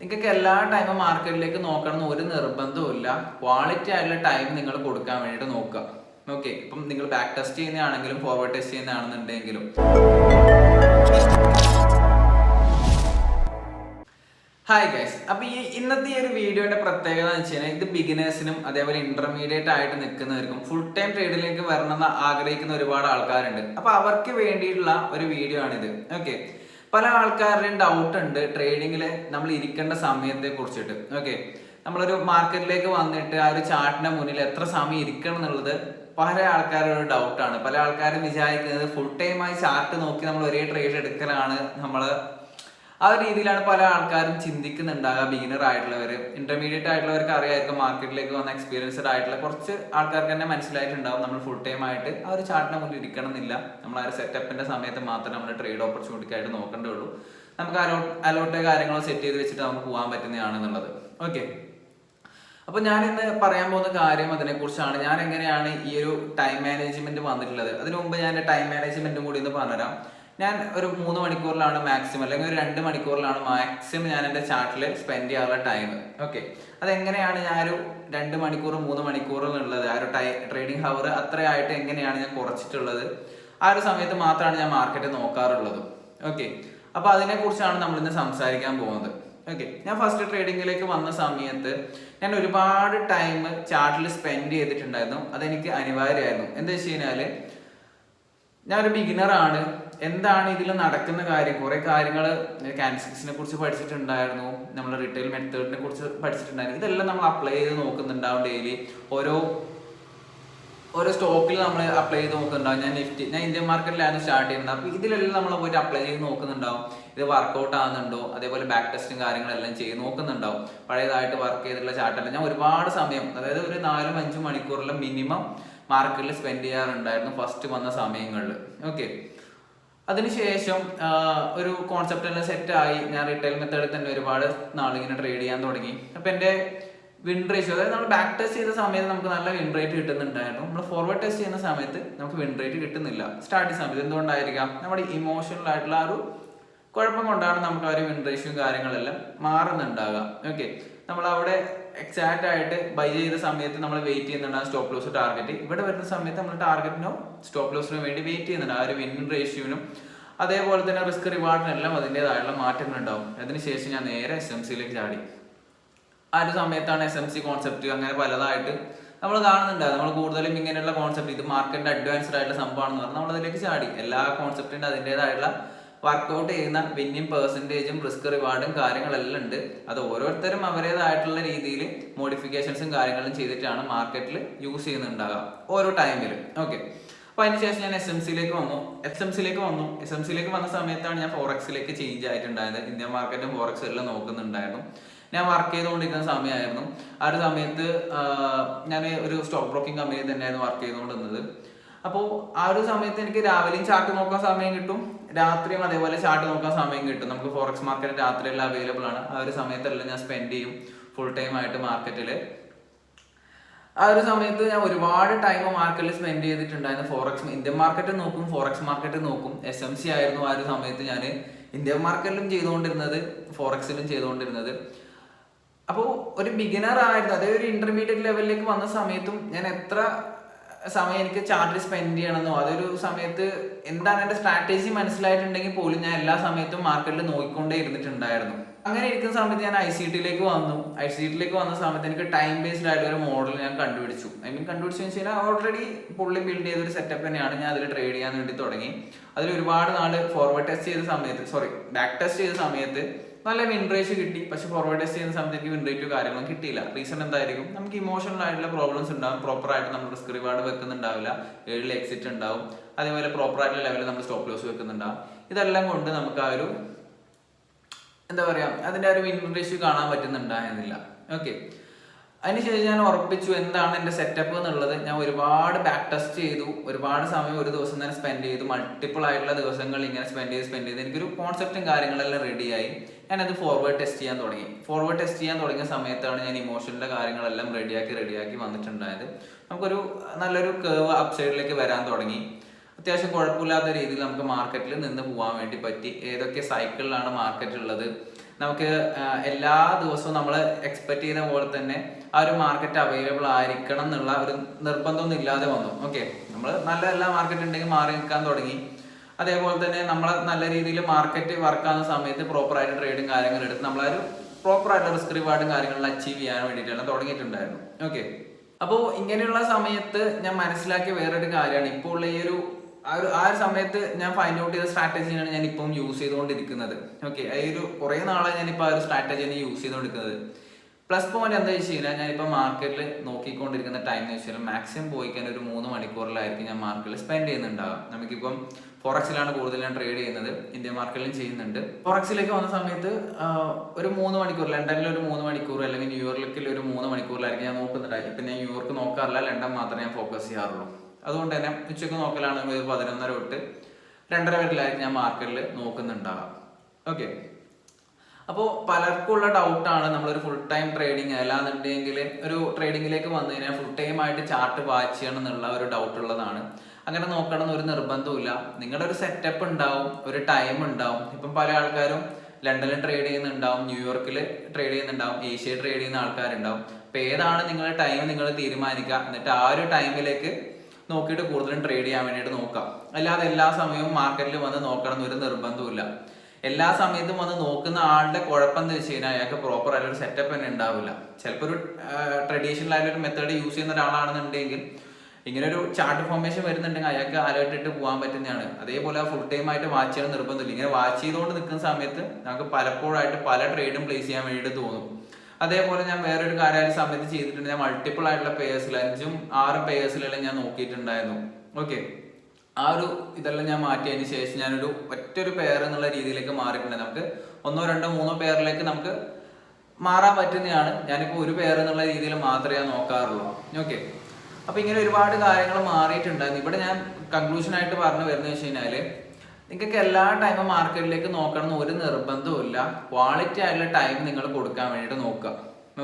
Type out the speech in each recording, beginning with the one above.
നിങ്ങൾക്ക് എല്ലാ ടൈമും മാർക്കറ്റിലേക്ക് നോക്കണം ഒരു നിർബന്ധവും ഇല്ല ക്വാളിറ്റി ആയിട്ടുള്ള ടൈം നിങ്ങൾ കൊടുക്കാൻ വേണ്ടിയിട്ട് നോക്കുക. ഓക്കെ ഇപ്പം നിങ്ങൾ ബാക്ക് ടെസ്റ്റ് ചെയ്യുന്നതാണെങ്കിലും ഫോർവേഡ് ടെസ്റ്റ് ചെയ്യുന്നതാണെന്നുണ്ടെങ്കിലും. ഹായ് ഗൈസ് അപ്പൊ ഈ ഇന്നത്തെ ഈ ഒരു വീഡിയോയുടെ പ്രത്യേകത എന്ന് വെച്ച് കഴിഞ്ഞാൽ ഇത് ബിഗിനേഴ്സിനും അതേപോലെ ഇന്റർമീഡിയറ്റ് ആയിട്ട് നിൽക്കുന്നവർക്കും ഫുൾ ടൈം ട്രേഡിലേക്ക് വരണമെന്ന് ആഗ്രഹിക്കുന്ന ഒരുപാട് ആൾക്കാരുണ്ട്. അപ്പൊ അവർക്ക് വേണ്ടിയിട്ടുള്ള ഒരു വീഡിയോ ആണിത്. ഓക്കെ പല ആൾക്കാരുടെയും ഡൗട്ട് ഉണ്ട്. ട്രേഡിങ്ങിൽ നമ്മൾ ഇരിക്കേണ്ട സമയത്തെ കുറിച്ചിട്ട് ഓക്കെ നമ്മളൊരു മാർക്കറ്റിലേക്ക് വന്നിട്ട് ആ ഒരു ചാർട്ടിന്റെ മുന്നിൽ എത്ര സമയം ഇരിക്കണം എന്നുള്ളത് പല ആൾക്കാരുടെ ഒരു ഡൗട്ടാണ് പല ആൾക്കാരും വിചാരിക്കുന്നത് ഫുൾ ടൈമായി ചാർട്ട് നോക്കി നമ്മൾ ഒരേ ട്രേഡ് എടുക്കലാണ് നമ്മൾ ആ ഒരു രീതിയിലാണ് പല ആൾക്കാരും ചിന്തിക്കുന്നുണ്ടാകുക ബിഗിനർ ആയിട്ടുള്ളവർ ഇന്റർമീഡിയറ്റ് ആയിട്ടുള്ളവർക്ക് അറിയായിരിക്കും മാർക്കറ്റിലേക്ക് വന്ന എക്സ്പീരിയൻസ്ഡ് ആയിട്ടുള്ള കുറച്ച് ആൾക്കാർക്ക് തന്നെ മനസ്സിലായിട്ടുണ്ടാവും നമ്മൾ ഫുൾ ടൈം ആയിട്ട് ആ ഒരു ചാർട്ടിനെ മുന്നിൽ ഇരിക്കണം എന്നില്ല നമ്മൾ ആ ഒരു സെറ്റപ്പിന്റെ സമയത്ത് മാത്രമേ നമ്മൾ ട്രേഡ് ഓപ്പർച്യൂണിറ്റി ആയിട്ട് നോക്കേണ്ടതുള്ളൂ നമുക്ക് അലോട്ട് അലോട്ട് കാര്യങ്ങളോ സെറ്റ് ചെയ്ത് വെച്ചിട്ട് നമുക്ക് പോകാൻ പറ്റുന്നതാണെന്നുള്ളത് ഓക്കെ അപ്പോൾ ഞാൻ ഇന്ന് പറയാൻ പോകുന്ന കാര്യം അതിനെക്കുറിച്ചാണ്. ഞാൻ എങ്ങനെയാണ് ഈ ഒരു ടൈം മാനേജ്മെന്റ് വന്നിട്ടുള്ളത്? അതിനു മുമ്പ് ഞാൻ ടൈം മാനേജ്മെന്റും കൂടി ഒന്ന് പറഞ്ഞുതരാം. ഞാൻ ഒരു മൂന്ന് മണിക്കൂറിലാണ് മാക്സിമം അല്ലെങ്കിൽ ഒരു രണ്ട് മണിക്കൂറിലാണ് മാക്സിമം ഞാൻ എന്റെ ചാർട്ടിൽ സ്പെൻഡ് ചെയ്യാനുള്ള ടൈം ഓക്കെ അതെങ്ങനെയാണ് ഞാൻ ഒരു രണ്ട് മണിക്കൂർ മൂന്ന് മണിക്കൂറും ഉള്ളത് ആ ഒരു ടൈ ട്രേഡിംഗ് ഹവർ അത്രയായിട്ട് എങ്ങനെയാണ് ഞാൻ കുറച്ചിട്ടുള്ളത്? ആ ഒരു സമയത്ത് മാത്രമാണ് ഞാൻ മാർക്കറ്റ് നോക്കാറുള്ളത്. ഓക്കെ അപ്പോൾ അതിനെക്കുറിച്ചാണ് നമ്മൾ ഇന്ന് സംസാരിക്കാൻ പോകുന്നത്. ഓക്കെ ഞാൻ ഫസ്റ്റ് ട്രേഡിങ്ങിലേക്ക് വന്ന സമയത്ത് ഞാൻ ഒരുപാട് ടൈം ചാർട്ടിൽ സ്പെൻഡ് ചെയ്തിട്ടുണ്ടായിരുന്നു. അതെനിക്ക് അനിവാര്യമായിരുന്നു. എന്താ വെച്ച് കഴിഞ്ഞാൽ ഞാനൊരു ബിഗിനറാണ് എന്താണ് ഇതിൽ നടക്കുന്ന കാര്യം? കുറെ കാര്യങ്ങൾ കാൻസിക്സിനെ കുറിച്ച് പഠിച്ചിട്ടുണ്ടായിരുന്നു. നമ്മൾ റിട്ടെയിൽ മെത്തേഡിനെ കുറിച്ച് പഠിച്ചിട്ടുണ്ടായിരുന്നു. ഇതെല്ലാം നമ്മൾ അപ്ലൈ ചെയ്ത് നോക്കുന്നുണ്ടാവും ഡെയിലി ഓരോ ഓരോ സ്റ്റോക്കിൽ നമ്മൾ അപ്ലൈ ചെയ്ത് നോക്കുന്നുണ്ടാവും. ഞാൻ നിഫ്റ്റി ഞാൻ ഇന്ത്യൻ മാർക്കറ്റിലായിരുന്നു സ്റ്റാർട്ട് ചെയ്യുന്നത് അപ്പോൾ ഇതിലെല്ലാം നമ്മൾ പോയിട്ട് അപ്ലൈ ചെയ്ത് നോക്കുന്നുണ്ടാവും. ഇത് വർക്കൗട്ട് ആകുന്നുണ്ടോ അതേപോലെ ബാക്ക് ടെസ്റ്റും കാര്യങ്ങളെല്ലാം ചെയ്ത് നോക്കുന്നുണ്ടാവും. പഴയതായിട്ട് വർക്ക് ചെയ്തിട്ടുള്ള ചാർട്ടല്ല ഞാൻ ഒരുപാട് സമയം അതായത് ഒരു നാലും അഞ്ചും മണിക്കൂറിലും മിനിമം മാർക്കറ്റിൽ സ്പെൻഡ് ചെയ്യാറുണ്ടായിരുന്നു ഫസ്റ്റ് വന്ന സമയങ്ങളിൽ ഓക്കെ അതിനുശേഷം ഒരു കോൺസെപ്റ്റ് എല്ലാം സെറ്റായി ഞാൻ റീറ്റെയിൽ മെത്തേഡിൽ തന്നെ ഒരുപാട് നാളിങ്ങനെ ട്രേഡ് ചെയ്യാൻ തുടങ്ങി. അപ്പം എന്റെ വിൻ റേറ്റ് അതായത് നമ്മൾ ബാക്ക് ടെസ്റ്റ് ചെയ്യുന്ന സമയത്ത് നമുക്ക് നല്ല വിൻ റേറ്റ് കിട്ടുന്നുണ്ടായിരുന്നു. നമ്മൾ ഫോർവേഡ് ടെസ്റ്റ് ചെയ്യുന്ന സമയത്ത് നമുക്ക് വിൻ റേറ്റ് കിട്ടുന്നില്ല. സ്റ്റാർട്ടിങ് സമയത്ത് എന്തുകൊണ്ടായിരിക്കാം? നമ്മുടെ ഇമോഷണൽ ആയിട്ടുള്ള ആ ഒരു കുഴപ്പം കൊണ്ടാണ് നമുക്ക് ആ ഒരു വിൻ റേഷ്യോ കാര്യങ്ങളെല്ലാം മാറുന്നുണ്ടാകുക ഓക്കെ നമ്മൾ അവിടെ എക്സാക്റ്റ് ആയിട്ട് ബൈ ചെയ്ത സമയത്ത് നമ്മൾ വെയിറ്റ് ചെയ്യുന്നുണ്ട് ആ സ്റ്റോപ്പ് ലോസ് ടാർഗറ്റ് ഇവിടെ വരുന്ന സമയത്ത് നമ്മൾ ടാർഗറ്റിനോ സ്റ്റോപ്പ് ലോസിനോ വേണ്ടി വെയിറ്റ് ചെയ്യുന്നുണ്ട്. ആ ഒരു വിൻ റേഷ്യോനും അതേപോലെ തന്നെ റിസ്ക് റിവാർഡിനെല്ലാം അതിന്റെതായുള്ള മാറ്റങ്ങളുണ്ടാവും. അതിനുശേഷം ഞാൻ നേരെ എസ് എം സിയിലേക്ക് ചാടി. ആ ഒരു സമയത്താണ് എസ് എം സി കോൺസെപ്റ്റ് അങ്ങനെ പലതായിട്ട് നമ്മൾ കാണുന്നുണ്ട് നമ്മൾ കൂടുതലും ഇങ്ങനെയുള്ള കോൺസെപ്റ്റ് ഇത് മാർക്കറ്റിന്റെ അഡ്വാൻസ്ഡ് ആയിട്ടുള്ള സംഭവമാണെന്ന് പറഞ്ഞാൽ നമ്മൾ അതിലേക്ക് ചാടി. എല്ലാ കോൺസെപ്റ്റിന്റെ അതിന്റെതായിട്ടുള്ള വർക്കൗട്ട് ചെയ്യുന്ന വിന്നിങ് പെർസെന്റേജും റിസ്ക് റിവാർഡും കാര്യങ്ങളെല്ലാം ഉണ്ട്. അത് ഓരോരുത്തരും അവരുടേതായിട്ടുള്ള രീതിയിൽ മോഡിഫിക്കേഷൻസും കാര്യങ്ങളും ചെയ്തിട്ടാണ് മാർക്കറ്റിൽ യൂസ് ചെയ്യുന്നുണ്ടാകാം ഓരോ ടൈമിൽ ഓക്കെ അപ്പോൾ അതിനുശേഷം ഞാൻ എസ് എം സിയിലേക്ക് വന്നു. എസ് എം സിയിലേക്ക് വന്നു. എസ് എം സിയിലേക്ക് വന്ന സമയത്താണ് ഞാൻ ഫോറക്സിലേക്ക് ചേഞ്ച് ആയിട്ടുണ്ടായത്. ഇന്ത്യൻ മാർക്കറ്റും ഫോറക്സും എല്ലാം നോക്കുന്നുണ്ടായിരുന്നു. ഞാൻ വർക്ക് ചെയ്തുകൊണ്ടിരിക്കുന്ന സമയമായിരുന്നു. ആ ഒരു സമയത്ത് ഞാൻ ഒരു സ്റ്റോക്ക് ബ്രോക്കിംഗ് കമ്പനിയിൽ തന്നെയായിരുന്നു വർക്ക് ചെയ്തുകൊണ്ടിരുന്നത്. അപ്പോൾ ആ ഒരു സമയത്ത് എനിക്ക് രാവിലെയും ചാർട്ട് നോക്കാൻ സമയം കിട്ടും. രാത്രിയും അതേപോലെ ചാർട്ട് നോക്കാൻ സമയം കിട്ടും. നമുക്ക് ഫോറക്സ് മാർക്കറ്റ് രാത്രിയെല്ലാം അവൈലബിൾ ആണ്. ആ ഒരു സമയത്തെല്ലാം ഞാൻ സ്പെൻഡ് ചെയ്യും ഫുൾ ടൈം ആയിട്ട് മാർക്കറ്റിൽ ആ ഒരു സമയത്ത് ഞാൻ ഒരുപാട് ടൈം മാർക്കറ്റിൽ സ്പെൻഡ് ചെയ്തിട്ടുണ്ടായിരുന്നു. ഫോറക്സ് ഇന്ത്യൻ മാർക്കറ്റ് നോക്കും ഫോറക്സ് മാർക്കറ്റ് നോക്കും. എസ് എം സി ആയിരുന്നു ആ ഒരു സമയത്ത് ഞാൻ ഇന്ത്യൻ മാർക്കറ്റിലും ചെയ്തുകൊണ്ടിരുന്നത് ഫോറക്സിലും ചെയ്തുകൊണ്ടിരുന്നത്. അപ്പോൾ ഒരു ബിഗിനർ ആയിരുന്നു അതായത് ഒരു ഇന്റർമീഡിയറ്റ് ലെവലിലേക്ക് വന്ന സമയത്തും ഞാൻ എത്ര സമയം എനിക്ക് ചാർജ് സ്പെൻഡ് ചെയ്യണമെന്നോ അതൊരു സമയത്ത് എന്താണ് എന്റെ സ്ട്രാറ്റജി മനസ്സിലായിട്ടുണ്ടെങ്കിൽ പോലും ഞാൻ എല്ലാ സമയത്തും മാർക്കറ്റിൽ നോക്കിക്കൊണ്ടേ ഇരുന്നിട്ടുണ്ടായിരുന്നു. അങ്ങനെ ഇരിക്കുന്ന സമയത്ത് ഞാൻ ഐ സി ടിയിലേക്ക് വന്നു. ഐ സി ടിയിലേക്ക് വന്ന സമയത്ത് എനിക്ക് ടൈം ബേസ്ഡ് ആയിട്ട് ഒരു മോഡൽ ഞാൻ കണ്ടുപിടിച്ചു. ഐ മീൻ കണ്ടുപിടിച്ചു വെച്ച് കഴിഞ്ഞാൽ ഓൾറെഡി പുള്ളി ബിൽഡ് ചെയ്ത ഒരു സെറ്റപ്പ് തന്നെയാണ് ഞാൻ അതിൽ ട്രേഡ് ചെയ്യാൻ വേണ്ടി തുടങ്ങി. അതിൽ ഒരുപാട് നാൾ ഫോർവേഡ് ടെസ്റ്റ് ചെയ്ത സമയത്ത് സോറി ബാക്ക് ടെസ്റ്റ് ചെയ്ത സമയത്ത് നല്ല വിൻ കിട്ടി. പക്ഷെ ഫോർവേഡ് ചെയ്യുന്ന സമയത്ത് എനിക്ക് വിൻ റേറ്റ് കാര്യങ്ങളും കിട്ടിയില്ല. റീസൺ എന്തായിരിക്കും? നമുക്ക് ഇമോഷണൽ ആയിട്ടുള്ള പ്രോബ്ലംസ് ഉണ്ടാവും. പ്രോപ്പർ ആയിട്ട് നമ്മൾ റിസ്ക് റിവാർഡ് വെക്കുന്നുണ്ടാവില്ല. ഏഴിൽ എക്സിറ്റ് ഉണ്ടാവും. അതേപോലെ പ്രോപ്പർ ആയിട്ടുള്ള ലെവലിൽ നമ്മൾ സ്റ്റോപ്പ് ലോസ് വെക്കുന്നുണ്ടാവും. ഇതെല്ലാം കൊണ്ട് നമുക്ക് ആ ഒരു എന്താ പറയാ അതിന്റെ ആ ഒരു വിൻ കാണാൻ പറ്റുന്നുണ്ടായിരുന്നില്ല ഓക്കെ അതിനുശേഷം ഞാൻ ഉറപ്പിച്ചു എന്താണ് എന്റെ സെറ്റപ്പ് എന്നുള്ളത്. ഞാൻ ഒരുപാട് ബാക്ക് ടെസ്റ്റ് ചെയ്തു. ഒരുപാട് സമയം ഒരു ദിവസം തന്നെ സ്പെൻഡ് ചെയ്തു. മൾട്ടിപ്പിൾ ആയിട്ടുള്ള ദിവസങ്ങൾ ഇങ്ങനെ സ്പെൻഡ് ചെയ്ത് സ്പെൻഡ് ചെയ്ത്. എനിക്കൊരു കോൺസെപ്റ്റും കാര്യങ്ങളെല്ലാം റെഡിയായി ഞാനത് ഫോർവേഡ് ടെസ്റ്റ് ചെയ്യാൻ തുടങ്ങി. ഫോർവേഡ് ടെസ്റ്റ് ചെയ്യാൻ തുടങ്ങിയ സമയത്താണ് ഞാൻ ഇമോഷനിലെ കാര്യങ്ങളെല്ലാം റെഡിയാക്കി റെഡിയാക്കി വന്നിട്ടുണ്ടായത്. നമുക്കൊരു നല്ലൊരു കേവ് അപ് സൈഡിലേക്ക് വരാൻ തുടങ്ങി. അത്യാവശ്യം കുഴപ്പമില്ലാത്ത രീതിയിൽ നമുക്ക് മാർക്കറ്റിൽ നിന്ന് പോകാൻ വേണ്ടി പറ്റി. ഏതൊക്കെ സൈക്കിളിലാണ് മാർക്കറ്റ് ഉള്ളത്? നമുക്ക് എല്ലാ ദിവസവും നമ്മൾ എക്സ്പെക്ട് ചെയ്യുന്ന പോലെ തന്നെ ആ ഒരു മാർക്കറ്റ് അവൈലബിൾ ആയിരിക്കണം എന്നുള്ള ഒരു നിർബന്ധമൊന്നും ഇല്ലാതെ വന്നു. ഓക്കെ നമ്മൾ നല്ല എല്ലാ മാർക്കറ്റ് ഉണ്ടെങ്കിൽ മാറി നിൽക്കാൻ തുടങ്ങി. അതേപോലെ തന്നെ നമ്മൾ നല്ല രീതിയിൽ മാർക്കറ്റ് വർക്ക് ആകുന്ന സമയത്ത് പ്രോപ്പറായിട്ട് ട്രേഡും കാര്യങ്ങളും എടുത്ത് നമ്മളൊരു പ്രോപ്പറായിട്ട് റിസ്ക് റിവാർഡും കാര്യങ്ങളും അച്ചീവ് ചെയ്യാൻ വേണ്ടിയിട്ടാണ് തുടങ്ങിയിട്ടുണ്ടായിരുന്നു. ഓക്കെ അപ്പോൾ ഇങ്ങനെയുള്ള സമയത്ത് ഞാൻ മനസ്സിലാക്കിയ വേറൊരു കാര്യമാണ്. ഇപ്പോൾ ഉള്ള ഈ ഒരു ആ ഒരു ആ ഒരു സമയത്ത് ഞാൻ ഫൈൻഡ് ഔട്ട് ചെയ്ത സ്ട്രാറ്റജിയാണ് ഞാൻ ഇപ്പം യൂസ് ചെയ്തുകൊണ്ടിരിക്കുന്നത്. ഓക്കെ ഈ ഒരു കുറേ നാളെ ഞാനിപ്പോൾ ആ ഒരു സ്ട്രാറ്റജിയാണ് യൂസ് ചെയ്തുകൊണ്ടിരിക്കുന്നത്. പ്ലസ് പോയിന്റ് എന്താ വെച്ച് കഴിഞ്ഞാൽ ഞാനിപ്പോൾ മാർക്കറ്റിൽ നോക്കിക്കൊണ്ടിരിക്കുന്ന ടൈം എന്ന് വെച്ചാൽ മാക്സിമം പോയി കഴിഞ്ഞാൽ ഒരു മൂന്ന് മണിക്കൂറിലായിരിക്കും ഞാൻ മാർക്കറ്റിൽ സ്പെൻഡ് ചെയ്യുന്നുണ്ടാകും നമുക്കിപ്പം ഫോറക്സിലാണ് കൂടുതൽ ഞാൻ ട്രേഡ് ചെയ്യുന്നത്. ഇന്ത്യൻ മാർക്കറ്റിലും ചെയ്യുന്നുണ്ട്. ഫോറക്സിലേക്ക് വന്ന സമയത്ത് ഒരു മൂന്ന് മണിക്കൂർ ലണ്ടനിൽ ഒരു മൂന്ന് മണിക്കൂർ അല്ലെങ്കിൽ ന്യൂയോർക്കിൽ ഒരു മൂന്ന് മണിക്കൂറിലായിരിക്കും ഞാൻ നോക്കുന്നുണ്ടായി ഇപ്പം ഞാൻ ന്യൂയോർക്ക് നോക്കാറില്ല ലണ്ടൻ മാത്രമേ ഞാൻ ഫോക്കസ് ചെയ്യാറുള്ളൂ. അതുകൊണ്ട് തന്നെ ഉച്ചയ്ക്ക് നോക്കലാണെങ്കിൽ ഒരു പതിനൊന്നര തൊട്ട് രണ്ടര വരെയായിരിക്കും ഞാൻ മാർക്കറ്റിൽ നോക്കുന്നുണ്ടാകാം ഓക്കെ അപ്പോൾ പലർക്കും ഉള്ള ഡൗട്ടാണ് നമ്മളൊരു ഫുൾ ടൈം ട്രേഡിങ് അല്ലാന്നുണ്ടെങ്കിൽ ഒരു ട്രേഡിങ്ങിലേക്ക് വന്നു കഴിഞ്ഞാൽ ഫുൾ ടൈം ആയിട്ട് ചാർട്ട് വാച്ച് ചെയ്യണം എന്നുള്ള ഒരു ഡൗട്ട് ഉള്ളതാണ്. അങ്ങനെ നോക്കണം എന്നൊരു നിർബന്ധമില്ല നിങ്ങളുടെ ഒരു സെറ്റപ്പ് ഉണ്ടാവും ഒരു ടൈം ഉണ്ടാവും. ഇപ്പം പല ആൾക്കാരും ലണ്ടനിൽ ട്രേഡ് ചെയ്യുന്നുണ്ടാവും ന്യൂയോർക്കിൽ ട്രേഡ് ചെയ്യുന്നുണ്ടാവും ഏഷ്യയിൽ ട്രേഡ് ചെയ്യുന്ന ആൾക്കാരുണ്ടാവും. അപ്പോൾ ഏതാണ് നിങ്ങളുടെ ടൈം നിങ്ങൾ തീരുമാനിക്കുക? എന്നിട്ട് ആ ഒരു ടൈമിലേക്ക് നോക്കിയിട്ട് കൂടുതലും ട്രേഡ് ചെയ്യാൻ വേണ്ടിയിട്ട് നോക്കാം അല്ലാതെ എല്ലാ സമയവും മാർക്കറ്റിൽ വന്ന് നോക്കണം എന്നൊരു നിർബന്ധമില്ല എല്ലാ സമയത്തും വന്ന് നോക്കുന്ന ആളുടെ കുഴപ്പം എന്താ വെച്ച് കഴിഞ്ഞാൽ അയാൾക്ക് പ്രോപ്പർ ആയിട്ടൊരു സെറ്റപ്പ് തന്നെ ഉണ്ടാവില്ല. ചിലപ്പോൾ ഒരു ട്രഡീഷണൽ ആയിട്ട് ഒരു മെത്തേഡ് യൂസ് ചെയ്യുന്ന ഒരാളാണെന്നുണ്ടെങ്കിൽ ഇങ്ങനെ ഒരു ചാർട്ട് ഫോർമേഷൻ വരുന്നുണ്ടെങ്കിൽ അയാൾക്ക് അലേർട്ട് ഇട്ട് പോകാൻ പറ്റുന്നതാണ്. അതേപോലെ ഫുൾ ടൈം ആയിട്ട് വാച്ച് ചെയ്യണം നിർബന്ധമില്ല. ഇങ്ങനെ വാച്ച് ചെയ്തുകൊണ്ട് നിൽക്കുന്ന സമയത്ത് നമുക്ക് പലപ്പോഴായിട്ട് പല ട്രേഡും പ്ലേസ് ചെയ്യാൻ വേണ്ടിയിട്ട് തോന്നും. അതേപോലെ ഞാൻ വേറൊരു കാര്യം ആ സമയത്ത് ചെയ്തിട്ടുണ്ട്. ഞാൻ മൾട്ടിപ്പിൾ ആയിട്ടുള്ള പേയേഴ്സിൽ അഞ്ചും ആറും പേയേഴ്സിലെല്ലാം ഞാൻ നോക്കിയിട്ടുണ്ടായിരുന്നു. ഓക്കെ ആ ഒരു ഇതെല്ലാം ഞാൻ മാറ്റിയതിന് ശേഷം ഞാനൊരു ഒറ്റൊരു പെയർ എന്നുള്ള രീതിയിലേക്ക് മാറിയിട്ടുണ്ട്. നമുക്ക് ഒന്നോ രണ്ടോ മൂന്നോ പെയറിലേക്ക് നമുക്ക് മാറാൻ പറ്റുന്നതാണ്. ഞാനിപ്പോൾ ഒരു പെയർ എന്നുള്ള രീതിയിൽ മാത്രമേ ഞാൻ നോക്കാറുള്ളൂ. ഓക്കെ അപ്പൊ ഇങ്ങനെ ഒരുപാട് കാര്യങ്ങൾ മാറിയിട്ടുണ്ടായിരുന്നു. ഇവിടെ ഞാൻ കൺക്ലൂഷൻ ആയിട്ട് പറഞ്ഞു വരുന്നത് വെച്ച് കഴിഞ്ഞാൽ നിങ്ങൾക്ക് എല്ലാ ടൈമും മാർക്കറ്റിലേക്ക് നോക്കണം എന്ന് ഒരു നിർബന്ധവും ഇല്ല. ക്വാളിറ്റി ആയിട്ടുള്ള ടൈം നിങ്ങൾ കൊടുക്കാൻ വേണ്ടിയിട്ട് നോക്കുക.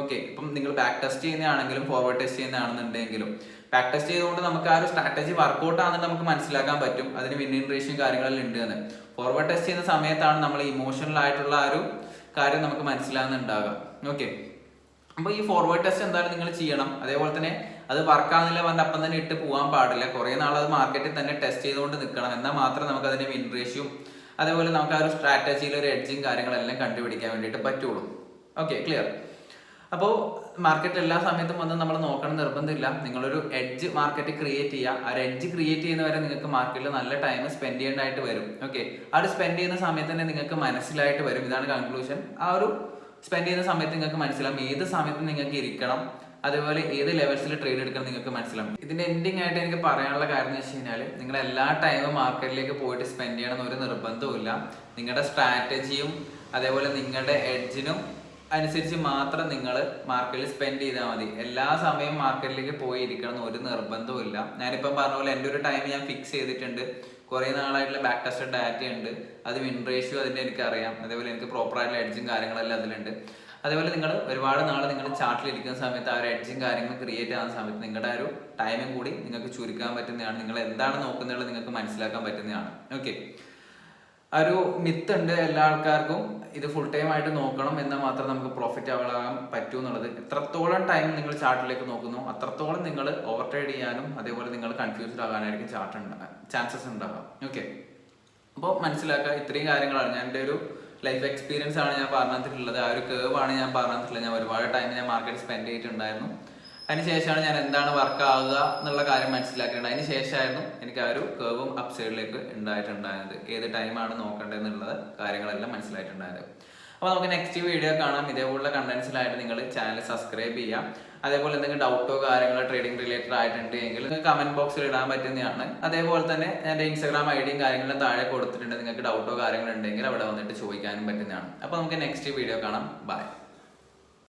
ഓക്കെ ഇപ്പം നിങ്ങൾ ബാക്ക് ടെസ്റ്റ് ചെയ്യുന്നതാണെങ്കിലും ഫോർവേഡ് ടെസ്റ്റ് ചെയ്യുന്നതാണെന്നുണ്ടെങ്കിലും ടെസ്റ്റ് ചെയ്തുകൊണ്ട് നമുക്ക് ആ ഒരു സ്ട്രാറ്റജി വർക്കൗട്ട് ആണെന്ന് നമുക്ക് മനസ്സിലാക്കാൻ പറ്റും. അതിന് വിന്നിങ് റേഷ്യം കാര്യങ്ങളെല്ലാം ഉണ്ട് എന്ന്. ഫോർവേഡ് ടെസ്റ്റ് ചെയ്യുന്ന സമയത്താണ് നമ്മൾ ഇമോഷണൽ ആയിട്ടുള്ള ആ ഒരു കാര്യം നമുക്ക് മനസ്സിലാകുന്നുണ്ടാകുക ഓക്കെ അപ്പോൾ ഈ ഫോർവേഡ് ടെസ്റ്റ് എന്തായാലും നിങ്ങൾ ചെയ്യണം? അതേപോലെ തന്നെ അത് വർക്കാകുന്നില്ല പറഞ്ഞ അപ്പം തന്നെ ഇട്ട് പോകാൻ പാടില്ല. കുറേ നാൾ അത് മാർക്കറ്റിൽ തന്നെ ടെസ്റ്റ് ചെയ്തുകൊണ്ട് നിൽക്കണം. എന്നാൽ മാത്രമേ നമുക്ക് അതിന്റെ വിൻ റേഷ്യും അതേപോലെ നമുക്ക് ആ ഒരു സ്ട്രാറ്റജിയിൽ ഒരു എഡ്ജും കാര്യങ്ങളെല്ലാം കണ്ടുപിടിക്കാൻ വേണ്ടിയിട്ട് പറ്റുള്ളൂ. ഓക്കെ ക്ലിയർ അപ്പോൾ മാർക്കറ്റ് എല്ലാ സമയത്തും വന്ന് നമ്മൾ നോക്കണം നിർബന്ധമില്ല. നിങ്ങളൊരു എഡ്ജ് മാർക്കറ്റ് ക്രിയേറ്റ് ചെയ്യുക ആ ഒരു എഡ്ജ് ക്രിയേറ്റ് ചെയ്യുന്നവരെ നിങ്ങൾക്ക് മാർക്കറ്റിൽ നല്ല ടൈം സ്പെൻഡ് ചെയ്യേണ്ടതായിട്ട് വരും. ഓക്കെ ആ ഒരു സ്പെൻഡ് ചെയ്യുന്ന സമയത്ത് തന്നെ നിങ്ങൾക്ക് മനസ്സിലായിട്ട് വരും. ഇതാണ് കൺക്ലൂഷൻ ആ ഒരു സ്പെൻഡ് ചെയ്യുന്ന സമയത്ത് നിങ്ങൾക്ക് മനസ്സിലാവും. ഏത് സമയത്ത് നിങ്ങൾക്ക് ഇരിക്കണം. അതേപോലെ ഏത് ലെവൽസിൽ ട്രേഡ് എടുക്കണം നിങ്ങൾക്ക് മനസ്സിലാവും. ഇതിന്റെ എൻഡിങ് ആയിട്ട് എനിക്ക് പറയാനുള്ള കാര്യം എന്ന് വെച്ച് കഴിഞ്ഞാൽ നിങ്ങൾ എല്ലാ ടൈമും മാർക്കറ്റിലേക്ക് പോയിട്ട് സ്പെൻഡ് ചെയ്യണം എന്നൊരു നിർബന്ധവുമില്ല. നിങ്ങളുടെ സ്ട്രാറ്റജിയും അതേപോലെ നിങ്ങളുടെ എഡ്ജിനും അനുസരിച്ച് മാത്രം നിങ്ങൾ മാർക്കറ്റിൽ സ്പെൻഡ് ചെയ്താൽ മതി. എല്ലാ സമയവും മാർക്കറ്റിലേക്ക് പോയി ഇരിക്കണം എന്ന് ഒരു നിർബന്ധവുമില്ല ഞാനിപ്പം പറഞ്ഞ പോലെ എന്റെ ഒരു ടൈം ഞാൻ ഫിക്സ് ചെയ്തിട്ടുണ്ട്. കുറേ നാളായിട്ടുള്ള ബാക്ക് ടെസ്റ്റഡ് ഡാറ്റ ഉണ്ട്. അത് വിൻ റേഷ്യോ അതിന്റെ എനിക്കറിയാം. അതേപോലെ എനിക്ക് പ്രോപ്പറായിട്ടുള്ള എഡ്ജും കാര്യങ്ങളെല്ലാം അതിലുണ്ട്. അതേപോലെ നിങ്ങൾ ഒരുപാട് നാൾ നിങ്ങൾ ചാർട്ടിൽ ഇരിക്കുന്ന സമയത്ത് ആ ഒരു എഡ്ജും കാര്യങ്ങളും ക്രിയേറ്റ് ആകുന്ന സമയത്ത് നിങ്ങളുടെ ഒരു ടൈമും കൂടി നിങ്ങൾക്ക് ചുരുക്കാൻ പറ്റുന്നതാണ്. നിങ്ങൾ എന്താണ് നോക്കുന്നത് നിങ്ങൾക്ക് മനസ്സിലാക്കാൻ പറ്റുന്നതാണ്. ഓക്കെ ഒരു മിത്ത് ഉണ്ട് എല്ലാ ആൾക്കാർക്കും. ഇത് ഫുൾ ടൈം ആയിട്ട് നോക്കണം എന്നാൽ മാത്രം നമുക്ക് പ്രോഫിറ്റ് ആവാൻ പറ്റൂ എന്നുള്ളത്. എത്രത്തോളം ടൈം നിങ്ങൾ ചാർട്ടിലേക്ക് നോക്കുന്നു അത്രത്തോളം നിങ്ങൾ ഓവർ ട്രേഡ് ചെയ്യാനും അതേപോലെ നിങ്ങൾ കൺഫ്യൂസ്ഡ് ആകാനായിരിക്കും ചാർട്ട് ചാൻസസ് ഉണ്ടാകാം ഓക്കെ അപ്പോൾ മനസ്സിലാക്കുക ഇത്രയും കാര്യങ്ങളാണ്. ഞാൻ എന്റെ ഒരു ലൈഫ് എക്സ്പീരിയൻസ് ആണ് ഞാൻ പറഞ്ഞിട്ടുള്ളത്. ആ ഒരു കേവ് ആണ് ഞാൻ പറഞ്ഞിട്ടുള്ളത്. ഞാൻ ഒരുപാട് ടൈം ഞാൻ മാർക്കറ്റ് സ്പെൻഡ് ചെയ്തിട്ടുണ്ടായിരുന്നു. അതിനുശേഷമാണ് ഞാൻ എന്താണ് വർക്ക് ആവുക എന്നുള്ള കാര്യം മനസ്സിലാക്കേണ്ടത്. അതിന് ശേഷമായിരുന്നു എനിക്ക് ആ ഒരു കേവും അപ് സൈഡിലേക്ക് ഉണ്ടായിട്ടുണ്ടായത്. ഏത് ടൈമാണ് നോക്കേണ്ടതെന്നുള്ളത് കാര്യങ്ങളെല്ലാം മനസ്സിലായിട്ടുണ്ടായത്. അപ്പോൾ നമുക്ക് നെക്സ്റ്റ് വീഡിയോ കാണാം. ഇതേപോലുള്ള കണ്ടന്റ്സിലായിട്ട് നിങ്ങൾ ചാനൽ സബ്സ്ക്രൈബ് ചെയ്യാം. അതേപോലെ എന്തെങ്കിലും ഡൗട്ടോ കാര്യങ്ങളോ ട്രേഡിംഗ് റിലേറ്റഡ് ആയിട്ടുണ്ട് എങ്കിൽ നിങ്ങൾക്ക് കമന്റ് ബോക്സിൽ ഇടാൻ പറ്റുന്നതാണ്. അതേപോലെ തന്നെ എന്റെ ഇൻസ്റ്റാഗ്രാം ഐ ഡിയും കാര്യങ്ങളും താഴെ കൊടുത്തിട്ടുണ്ട്. നിങ്ങൾക്ക് ഡൗട്ടോ കാര്യങ്ങളുണ്ടെങ്കിൽ അവിടെ വന്നിട്ട് ചോദിക്കാനും പറ്റുന്നതാണ്. അപ്പോൾ നമുക്ക് നെക്സ്റ്റ് വീഡിയോ കാണാം. ബൈ